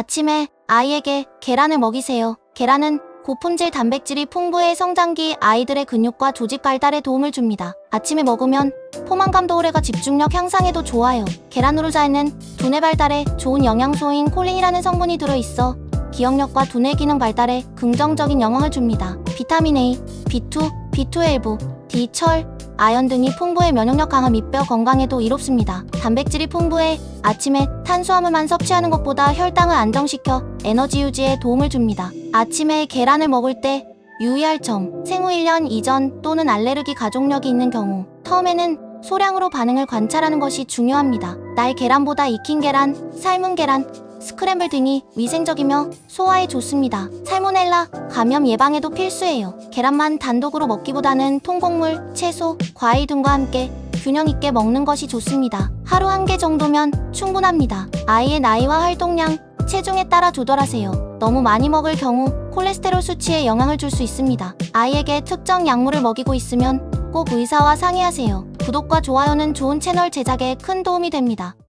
아침에 아이에게 계란을 먹이세요. 계란은 고품질 단백질이 풍부해 성장기 아이들의 근육과 조직 발달에 도움을 줍니다. 아침에 먹으면 포만감 도래가 집중력 향상에도 좋아요. 계란 우루자에는 두뇌 발달에 좋은 영양소인 콜린이라는 성분이 들어있어 기억력과 두뇌 기능 발달에 긍정적인 영향을 줍니다. 비타민 A, B2, B12, D, 철, 아연 등이 풍부해 면역력 강화 및 뼈 건강에도 이롭습니다. 단백질이 풍부해 아침에 탄수화물만 섭취하는 것보다 혈당을 안정시켜 에너지 유지에 도움을 줍니다. 아침에 계란을 먹을 때 유의할 점 생후 1년 이전 또는 알레르기 가족력이 있는 경우 처음에는 소량으로 반응을 관찰하는 것이 중요합니다. 날 계란보다 익힌 계란, 삶은 계란, 스크램블 등이 위생적이며 소화에 좋습니다. 살모넬라 감염 예방에도 필수예요. 계란만 단독으로 먹기보다는 통곡물, 채소, 과일 등과 함께 균형 있게 먹는 것이 좋습니다. 하루 한 개 정도면 충분합니다. 아이의 나이와 활동량, 체중에 따라 조절하세요. 너무 많이 먹을 경우 콜레스테롤 수치에 영향을 줄 수 있습니다. 아이에게 특정 약물을 먹이고 있으면 꼭 의사와 상의하세요. 구독과 좋아요는 좋은 채널 제작에 큰 도움이 됩니다.